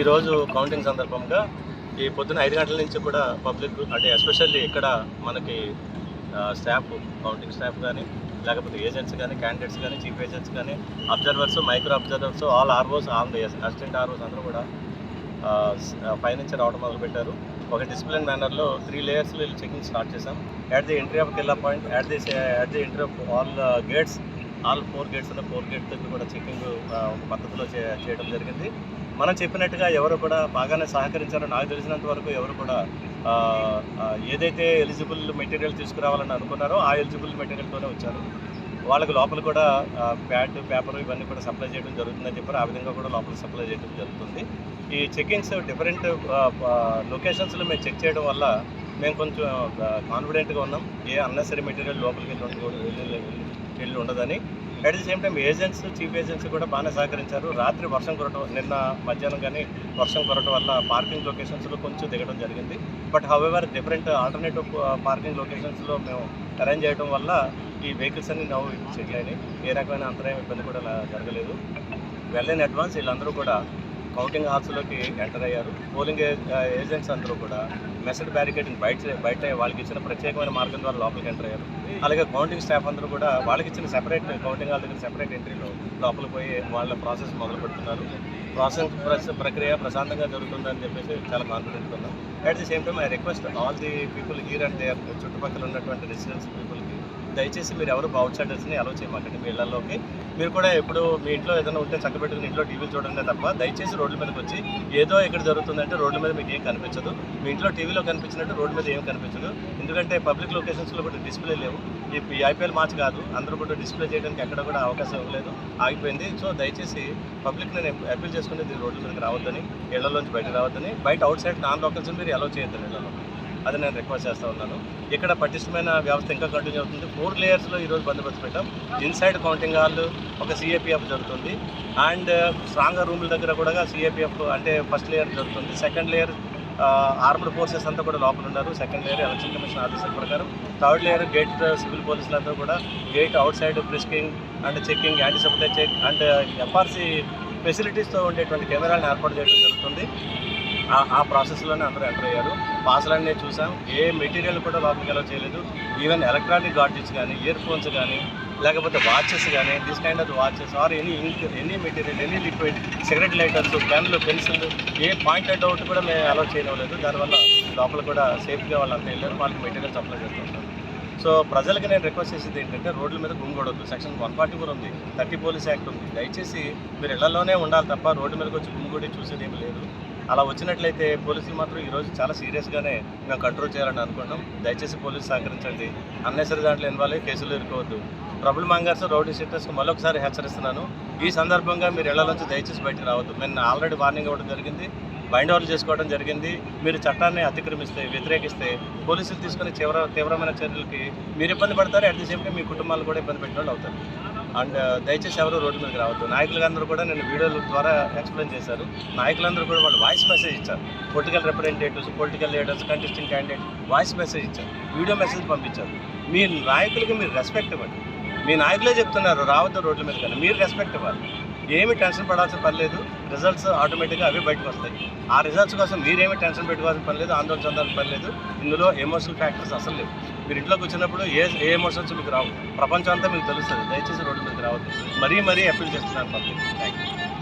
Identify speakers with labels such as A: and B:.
A: ఈరోజు కౌంటింగ్ సందర్భంగా ఈ పొద్దున ఐదు గంటల నుంచి కూడా పబ్లిక్ అంటే ఎస్పెషల్లీ ఇక్కడ మనకి స్టాఫ్ కౌంటింగ్ స్టాఫ్ కానీ లేకపోతే ఏజెంట్స్ కానీ క్యాండిడేట్స్ కానీ చీఫ్ ఏజెంట్స్ కానీ observers micro observers all ROs all the assistant ROs అందరూ కూడా పైనుంచి రావడం మొదలుపెట్టారు. ఒక డిసిప్లిన్ మేనర్లో త్రీ లేయర్స్లో చెకింగ్ స్టార్ట్ చేసాం at the entry of Killa point at the at the entry of all gates all four gates ఉన్న ఫోర్ గేట్స్ దగ్గర కూడా చెకింగ్ ఒక పద్ధతిలో చే చేయడం జరిగింది. మనం చెప్పినట్టుగా ఎవరు కూడా బాగానే సహకరించారో నాకు తెలిసినంత వరకు ఎవరు కూడా ఏదైతే ఎలిజిబుల్ మెటీరియల్ తీసుకురావాలని అనుకున్నారో ఆ ఎలిజిబుల్ మెటీరియల్తోనే వచ్చారు. వాళ్ళకి లోపల కూడా ప్యాడ్ పేపర్ ఇవన్నీ కూడా సప్లై చేయడం జరుగుతుందని చెప్పారు ఆ విధంగా కూడా లోపల సప్లై చేయడం జరుగుతుంది. ఈ చెకింగ్స్ డిఫరెంట్ లొకేషన్స్లో మేము చెక్ చేయడం వల్ల మేము కొంచెం కాన్ఫిడెంట్గా ఉన్నాం. ఏ అన్నెసరీ మెటీరియల్ లోపలికి వెళ్ళి ఉండకూడదు, వెళ్ళి ఉండదని. At the same time agents chief agents కూడా బాగానే సహకరించారు. రాత్రి వర్షం కురటం నిన్న మధ్యాహ్నం కానీ వర్షం కురటం వల్ల పార్కింగ్ లొకేషన్స్లో కొంచెం దిగడం జరిగింది. But however different alternative parking లొకేషన్స్లో మేము అరేంజ్ చేయడం వల్ల ఈ వెహికల్స్ అన్ని నవ్వు సెటిల్ అయినాయి. ఏ రకమైన అంతరాయం ఇబ్బంది కూడా జరగలేదు. వెళ్ళని అడ్వాన్స్ వీళ్ళందరూ కూడా కౌంటింగ్ హాల్స్లోకి ఎంటర్ అయ్యారు. పోలింగ్ ఏజెంట్స్ అందరూ కూడా మెసడ్ బ్యారికేడింగ్ బయట బయట వాళ్ళకి ఇచ్చిన ప్రత్యేకమైన మార్గం ద్వారా లోపలికి ఎంటర్ అయ్యారు. అలాగే కౌంటింగ్ స్టాఫ్ అందరూ కూడా వాళ్ళకి ఇచ్చిన సెపరేట్ కౌంటింగ్ హాల్ దగ్గర సెపరేట్ ఎంట్రీలో లోపలికి పోయి వాళ్ళ ప్రాసెస్ మొదలు పెడుతున్నారు. ప్రాసెస్ ప్రక్రియ ప్రశాంతంగా జరుగుతుందని చెప్పేసి చాలా కాన్ఫిడెంట్ ఉన్నాం. At the same time I request all the people here and there చుట్టుపక్కల ఉన్నటువంటి రెసిడెన్స్ పీపుల్కి దయచేసి మీరు ఎవరు అవుట్ సైడర్స్ని అలో చేయమాకండి మీ ఇళ్ళలోకి. మీరు కూడా ఎప్పుడు మీ ఇంట్లో ఏదైనా ఉంటే చక్కబెట్టుకుని ఇంట్లో టీవీలు చూడండి తప్ప దయచేసి రోడ్ల మీదకి వచ్చి ఏదో ఇక్కడ జరుగుతుందంటే రోడ్ల మీద మీకు ఏం కనిపించదు. మీ ఇంట్లో టీవీలో కనిపించినట్టు రోడ్డు మీద ఏం కనిపించదు. ఎందుకంటే పబ్లిక్ లొకేషన్స్లో కూడా డిస్ప్లే లేవు. ఈ ఐపీఎల్ మ్యాచ్ కాదు. అందరూ కూడా డిస్ప్లే చేయడానికి ఎక్కడ కూడా అవకాశం ఇవ్వలేదు ఆగిపోయింది. సో దయచేసి పబ్లిక్ నేను అప్పీల్ చేసుకునేది రోడ్ల మీదకి రావద్దని ఇళ్ళలోంచి బయట రావద్దని. బయట అవుట్ సైడ్ నాన్ లోకల్స్ మీరు అలో చేయొద్దని ఇళ్ళలో అది నేను రిక్వెస్ట్ చేస్తూ ఉన్నాను. ఇక్కడ పటిష్టమైన వ్యవస్థ ఇంకా కంటిన్యూ అవుతుంది. ఫోర్ లేయర్స్లో ఈరోజు బందోబస్తు పెట్టాం. ఇన్సైడ్ కౌంటింగ్ హాల్ ఒక సిఏపిఎఫ్ జరుగుతుంది. అండ్ స్ట్రాంగర్ రూముల దగ్గర కూడా సిఏపిఎఫ్ అంటే ఫస్ట్ లేయర్ జరుగుతుంది. సెకండ్ లేయర్ ఆర్మ్డ్ ఫోర్సెస్ అంతా కూడా లోపల ఉన్నారు. సెకండ్ లేయర్ ఎలక్షన్ కమిషన్ ఆదేశాల ప్రకారం. థర్డ్ లేయర్ గేట్ సివిల్ పోలీసులంతా కూడా gate outside frisking and checking anti supply check and FRC ఫెసిలిటీస్తో ఉండేటువంటి కెమెరాలను ఏర్పాటు చేయడం జరుగుతుంది. ఆ- ప్రాసెస్లోనే అందరూ ఎంటర్ అయ్యారు. పాసలన్నీ చూసాం. ఏ మెటీరియల్ కూడా లోపలికి ఎలా చేయలేదు. ఈవెన్ ఎలక్ట్రానిక్ గాడ్జెట్స్ కానీ ఇయర్ ఫోన్స్ కానీ లేకపోతే వాచెస్ కానీ this kind of watches or any ink any material any liquid cigarette lighters పెన్లు pencil a pointed out కూడా మేము అలౌ చేయలేదు దానివల్ల లోపల కూడా సేఫ్గా వాళ్ళంతా వెళ్ళారు. వాళ్ళకి మెటీరియల్ సప్లై చేస్తుంటారు సో ప్రజలకి నేను రిక్వెస్ట్ చేసేది ఏంటంటే రోడ్ల మీద గుమ్గొడవద్దు సెక్షన్ వన్ ఫార్టీ ఫోర్ ఉంది. థర్టీ పోలీస్ యాక్ట్ ఉంది. దయచేసి మీరు ఇళ్ళలోనే ఉండాలి తప్ప రోడ్డు మీదకి వచ్చి గుమ్గుడి చూసేది ఏమి లేదు. అలా వచ్చినట్లయితే పోలీసులు మాత్రం ఈరోజు చాలా సీరియస్గానే మేము కంట్రోల్ చేయాలని అనుకున్నాం దయచేసి పోలీసు సహకరించండి. అన్నెసరి దాంట్లో ఇన్వాల్వ్ అయ్యి కేసులు ఇరుకోవద్దు ట్రబుల్ మంగర్స్ రౌడీ షీటర్స్కి మరొకసారి హెచ్చరిస్తున్నాను. ఈ సందర్భంగా మీరు ఇళ్ళలోంచి దయచేసి బయటకు రావద్దు. నేను ఆల్రెడీ వార్నింగ్ ఇవ్వడం జరిగింది బైండ్ ఓవర్లు చేసుకోవడం జరిగింది మీరు చట్టాన్ని అతిక్రమిస్తే వ్యతిరేకిస్తే పోలీసులు తీసుకునే తీవ్ర తీవ్రమైన చర్యలకి మీరు ఇబ్బంది పడతారు. అట్ ది సేమ్ మీ కుటుంబాలు కూడా ఇబ్బంది పెట్టిన వాళ్ళు అవుతారు. అండ్ దయచేసి ఎవరు రోడ్డు మీదకి రావద్దు. నాయకులందరూ కూడా నేను వీడియోల ద్వారా ఎక్స్ప్లెయిన్ చేశారు. నాయకులందరూ కూడా వాళ్ళు వాయిస్ మెసేజ్ ఇచ్చారు. Political representatives political leaders contesting candidate voice message ఇచ్చారు. వీడియో మెసేజ్ పంపించారు. మీ నాయకులకి మీరు రెస్పెక్ట్ ఇవ్వండి. మీ నాయకులే చెప్తున్నారు రావద్దు రోడ్ల మీద కానీ మీరు రెస్పెక్ట్ ఇవ్వాలి. ఏమి టెన్షన్ పడాల్సిన పని లేదు. రిజల్ట్స్ ఆటోమేటిక్గా అవి బయటకు వస్తాయి. ఆ రిజల్ట్స్ కోసం మీరేమి టెన్షన్ పెట్టుకోవాల్సిన పని లేదు. ఆందోళన చెందాల్సిన పని లేదు. ఇందులో ఎమోషనల్ ఫ్యాక్టర్స్ అసలు లేవు. మీరు ఇంట్లోకి వచ్చినప్పుడు ఏ ఏ ఎమోషన్స్ మీకు రావు. ప్రపంచం అంతా మీకు తెలుస్తుంది. దయచేసి రోడ్డు మీదకి రావద్దు. మరీ మరీ అప్పీల్ చేస్తున్నాను పబ్లిక్. Thank you